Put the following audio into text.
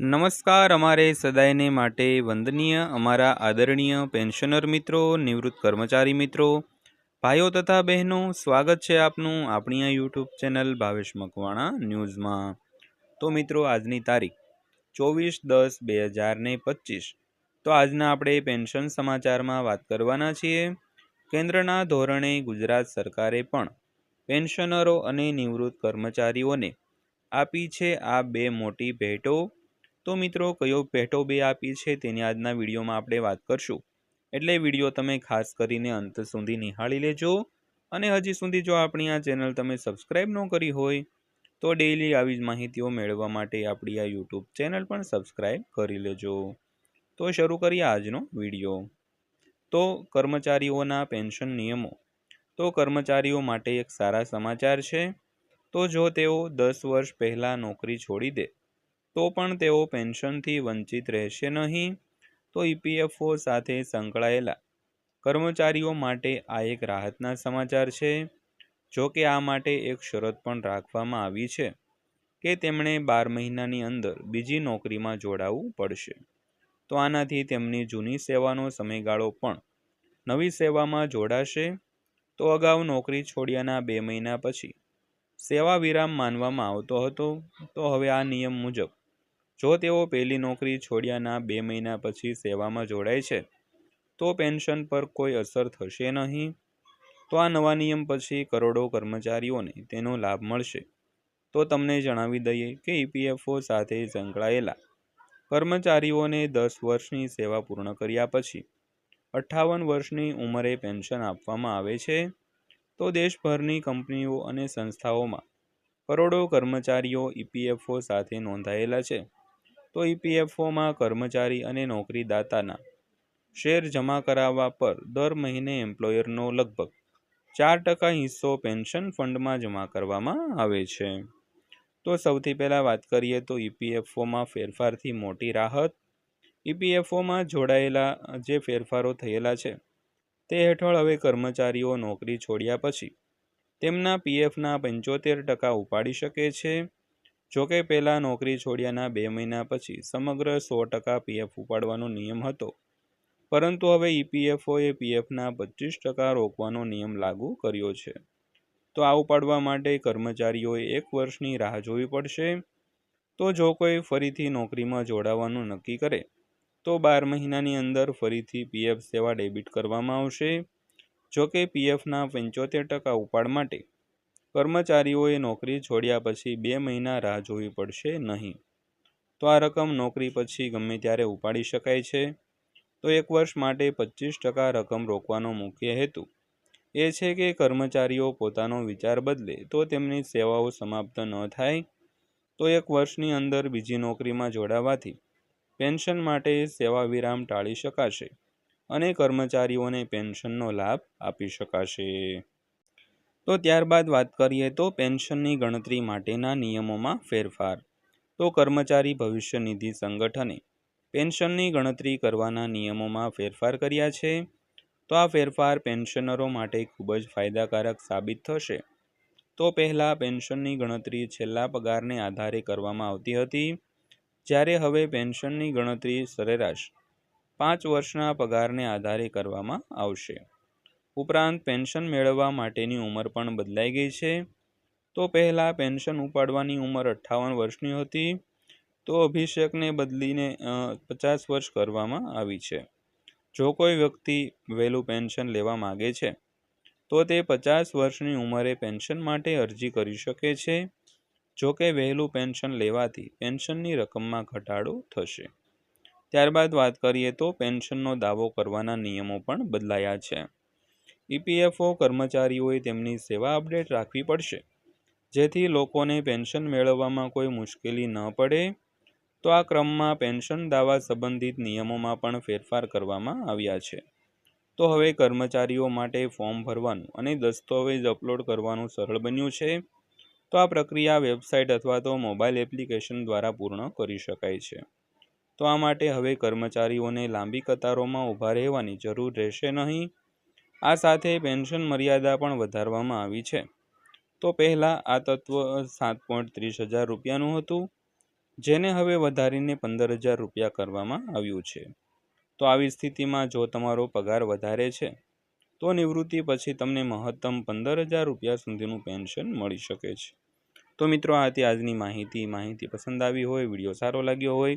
નમસ્કાર, અમારે સદાયને માટે વંદનીય અમારા આદરણીય પેન્શનર મિત્રો, નિવૃત્ત કર્મચારી મિત્રો, ભાઈઓ તથા બહેનો, સ્વાગત છે આપનું આપણી આ યુટ્યુબ ચેનલ ભાવેશ મકવાણા ન્યૂઝમાં. તો મિત્રો, આજની તારીખ ચોવીસ દસ બે હજાર ને પચીસ. તો આજના આપણે પેન્શન સમાચારમાં વાત કરવાના છીએ. કેન્દ્રના ધોરણે ગુજરાત સરકારે પણ પેન્શનરો અને નિવૃત્ત કર્મચારીઓને આપી છે આ બે મોટી ભેટો. તો મિત્રો, કયો ભેટો બે આપી છે તેની આજના વિડીયોમાં આપણે વાત કરશું. એટલે વીડિયો તમે ખાસ કરીને અંત સુધી નિહાળી લેજો અને હજી સુધી જો આપણી આ ચેનલ તમે સબસ્ક્રાઈબ ન કરી હોય, તો ડેઈલી આવી જ માહિતીઓ મેળવવા માટે આપણી આ યુટ્યુબ ચેનલ પણ સબસ્ક્રાઈબ કરી લેજો. તો શરૂ કરીએ આજનો વીડિયો. તો કર્મચારીઓના પેન્શન નિયમો. તો કર્મચારીઓ માટે એક સારા સમાચાર છે. તો જો તેઓ દસ વર્ષ પહેલાં નોકરી છોડી દે તો પણ તેઓ પેન્શનથી વંચિત રહેશે નહીં. તો ઈપીએફઓ સાથે સંકળાયેલા કર્મચારીઓ માટે આ એક રાહતના સમાચાર છે. જો કે આ માટે એક શરત પણ રાખવામાં આવી છે કે તેમણે બાર મહિનાની અંદર બીજી નોકરીમાં જોડાવવું પડશે. તો આનાથી તેમની જૂની સેવાનો સમયગાળો પણ નવી સેવામાં જોડાશે. તો અગાઉ નોકરી છોડ્યાના બે મહિના પછી સેવા વિરામ માનવામાં આવતો હતો. તો હવે આ નિયમ મુજબ જો તેઓ પહેલી નોકરી છોડ્યાના બે મહિના પછી સેવામાં જોડાય છે, તો પેન્શન પર કોઈ અસર થશે નહીં. તો આ નવા નિયમ પછી કરોડો કર્મચારીઓને તેનો લાભ મળશે. તો તમને જણાવી દઈએ કે ઈપીએફઓ સાથે સંકળાયેલા કર્મચારીઓને દસ વર્ષની સેવા પૂર્ણ કર્યા પછી અઠ્ઠાવન વર્ષની ઉંમરે પેન્શન આપવામાં આવે છે. તો દેશભરની કંપનીઓ અને સંસ્થાઓમાં કરોડો કર્મચારીઓ ઈપીએફઓ સાથે નોંધાયેલા છે. તો ઈપીએફઓમાં કર્મચારી અને નોકરીદાતાના શેર જમા કરાવવા પર દર મહિને એમ્પ્લોયરનો લગભગ ચાર ટકા હિસ્સો પેન્શન ફંડમાં જમા કરવામાં આવે છે. તો સૌથી પહેલાં વાત કરીએ તો ઈપીએફઓમાં ફેરફારથી મોટી રાહત. ઈપીએફઓમાં જોડાયેલા જે ફેરફારો થયેલા છે, તે હેઠળ હવે કર્મચારીઓ નોકરી છોડ્યા પછી તેમના પીએફના પંચોતેર ટકા ઉપાડી શકે છે. જોકે પહેલાં નોકરી છોડ્યાના બે મહિના પછી સમગ્ર સો ટકા પીએફ ઉપાડવાનો નિયમ હતો. પરંતુ હવે ઈપીએફઓએ પીએફના પચીસ ટકા રોકવાનો નિયમ લાગુ કર્યો છે. તો આ ઉપાડવા માટે કર્મચારીઓએ એક વર્ષની રાહ જોવી પડશે? તો જો કોઈ ફરીથી નોકરીમાં જોડાવાનું નક્કી કરે, તો બાર મહિનાની અંદર ફરીથી પીએફ સેવા ડેબિટ કરવામાં આવશે? જોકે પીએફના પંચોતેર ટકા ઉપાડ માટે કર્મચારીઓએ નોકરી છોડ્યા પછી બે મહિના રાહ જોવી પડશે નહીં. તો આ રકમ નોકરી પછી ગમે ત્યારે ઉપાડી શકાય છે. તો એક વર્ષ માટે પચીસ ટકા રકમ રોકવાનો મુખ્ય હેતુ એ છે કે કર્મચારીઓ પોતાનો વિચાર બદલે તો તેમની સેવાઓ સમાપ્ત ન થાય. તો એક વર્ષની અંદર બીજી નોકરીમાં જોડાવાથી પેન્શન માટે સેવા વિરામ ટાળી શકાશે અને કર્મચારીઓને પેન્શનનો લાભ આપી શકાશે. તો ત્યારબાદ વાત કરીએ તો પેન્શનની ગણતરી માટેના નિયમોમાં ફેરફાર. તો કર્મચારી ભવિષ્ય નિધિ સંગઠને પેન્શનની ગણતરી કરવાના નિયમોમાં ફેરફાર કર્યા છે. તો આ ફેરફાર પેન્શનરો માટે ખૂબ જ ફાયદાકારક સાબિત થશે. તો પહેલાં પેન્શનની ગણતરી છેલ્લા પગારને આધારે કરવામાં આવતી હતી. જ્યારે હવે પેન્શનની ગણતરી સરેરાશ પાંચ વર્ષના પગારને આધારે કરવામાં આવશે. ઉપરાંત પેન્શન મેળવવા માટેની ઉંમર પણ બદલાઈ ગઈ છે. તો પહેલાં પેન્શન ઉપાડવાની ઉંમર અઠ્ઠાવન વર્ષની હતી. તો અભિષેકને બદલીને પચાસ વર્ષ કરવામાં આવી છે. જો કોઈ વ્યક્તિ વહેલું પેન્શન લેવા માગે છે, તો તે પચાસ વર્ષની ઉંમરે પેન્શન માટે અરજી કરી શકે છે. જો કે વહેલું પેન્શન લેવાથી પેન્શનની રકમમાં ઘટાડો થશે. ત્યારબાદ વાત કરીએ તો પેન્શનનો દાવો કરવાના નિયમો પણ બદલાયા છે. ઈપીએફઓ કર્મચારીઓએ તેમની સેવા અપડેટ રાખવી પડશે. જેથી લોકોને પેન્શન મેળવવામાં કોઈ મુશ્કેલી ન પડે, તો આ ક્રમમાં પેન્શન દાવા સંબંધિત નિયમોમાં પણ ફેરફાર કરવામાં આવ્યા છે. તો હવે કર્મચારીઓ માટે ફોર્મ ભરવાનું અને દસ્તાવેજ અપલોડ કરવાનું સરળ બન્યું છે, તો આ પ્રક્રિયા વેબસાઇટ અથવા તો મોબાઈલ એપ્લિકેશન દ્વારા પૂર્ણ કરી શકાય છે. તો આ માટે હવે કર્મચારીઓને લાંબી કતારોમાં ઊભા રહેવાની જરૂર રહેશે નહીં આ સાથે પેન્શન મર્યાદા પણ વધારવામાં આવી છે. તો પહેલાં આ તત્વ સાત પોઈન્ટ ત્રીસ હજાર રૂપિયાનું હતું, જેને હવે વધારીને પંદર હજાર રૂપિયા કરવામાં આવ્યું છે. તો આવી સ્થિતિમાં જો તમારો પગાર વધારે છે, તો નિવૃત્તિ પછી તમને મહત્તમ પંદર હજાર રૂપિયા સુધીનું પેન્શન મળી શકે છે. તો મિત્રો, આ હતી આજની માહિતી. માહિતી પસંદ આવી હોય, વીડિયો સારો લાગ્યો હોય